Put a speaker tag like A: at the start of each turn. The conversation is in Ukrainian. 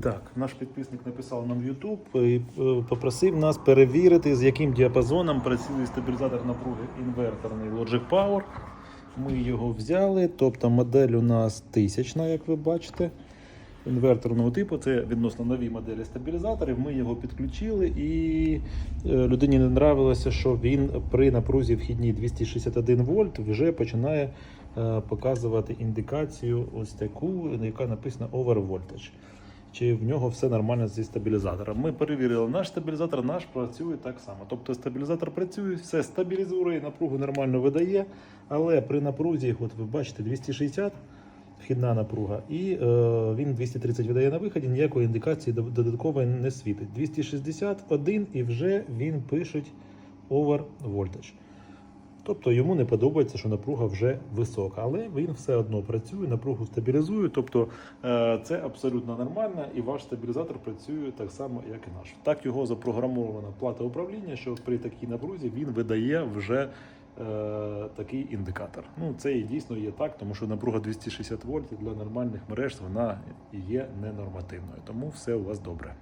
A: Так, наш підписник написав нам в YouTube і е, попросив нас перевірити, з яким діапазоном працює стабілізатор напруги інверторний Logic Power. Ми його взяли, тобто модель у нас тисячна, як ви бачите. Інверторного типу, це відносно нові моделі стабілізаторів. Ми його підключили, і е, людині не нравилося, що він при напрузі вхідній 261 вольт вже починає е, показувати індикацію ось таку, яка написана over voltage. Чи в нього все нормально зі стабілізатором. Ми перевірили наш стабілізатор, наш працює так само. Тобто стабілізатор працює, все стабілізує, напругу нормально видає, але при напрузі, от ви бачите, 260 вхідна напруга, і е, він 230 видає на виході, ніякої індикації дод- додаткової не світить. 261 і вже він пише over voltage. Тобто йому не подобається, що напруга вже висока, але він все одно працює, напругу стабілізує. Тобто е, це абсолютно нормально, і ваш стабілізатор працює так само, як і наш. Так його запрограмована плата управління, що при такій напрузі він видає вже е, такий індикатор. Ну це і дійсно є так, тому що напруга 260 вольт для нормальних мереж вона є ненормативною. Тому все у вас добре.